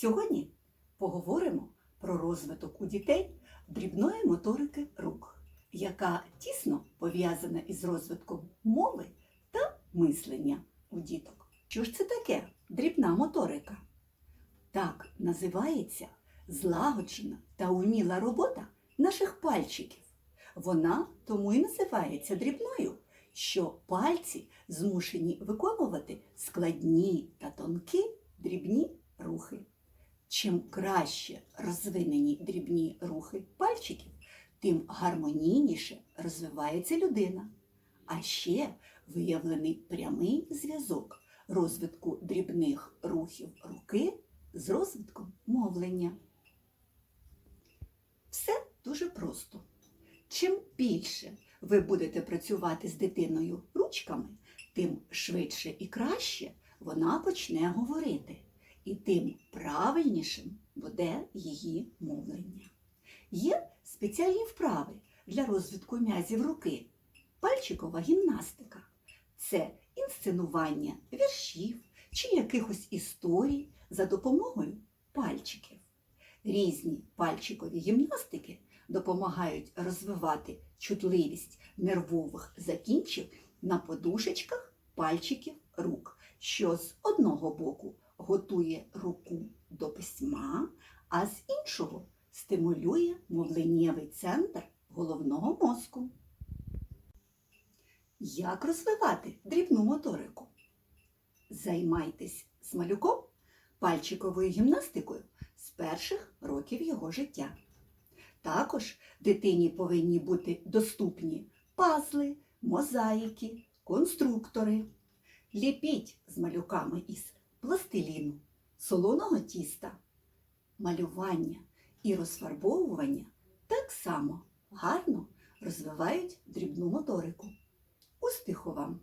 Сьогодні поговоримо про розвиток у дітей дрібної моторики рук, яка тісно пов'язана із розвитком мови та мислення у діток. Що ж це таке дрібна моторика? Так називається злагоджена та уміла робота наших пальчиків. Вона тому і називається дрібною, що пальці змушені виконувати складні та тонкі дрібні. Чим краще розвинені дрібні рухи пальчиків, тим гармонійніше розвивається людина. А ще виявлений прямий зв'язок розвитку дрібних рухів руки з розвитком мовлення. Все дуже просто. Чим більше ви будете працювати з дитиною ручками, тим швидше і краще вона почне говорити, і тим правильнішим буде її мовлення. Є спеціальні вправи для розвитку м'язів руки, пальчикова гімнастика. Це інсценування віршів чи якихось історій за допомогою пальчиків. Різні пальчикові гімнастики допомагають розвивати чутливість нервових закінчів на подушечках пальчиків рук, що з одного боку готує руку до письма, а з іншого стимулює мовленнєвий центр головного мозку. Як розвивати дрібну моторику? Займайтесь з малюком пальчиковою гімнастикою з перших років його життя. Також дитині повинні бути доступні пазли, мозаїки, конструктори. Ліпіть з малюками із пластиліну, солоного тіста. Малювання і розфарбовування так само гарно розвивають дрібну моторику. Успіху вам!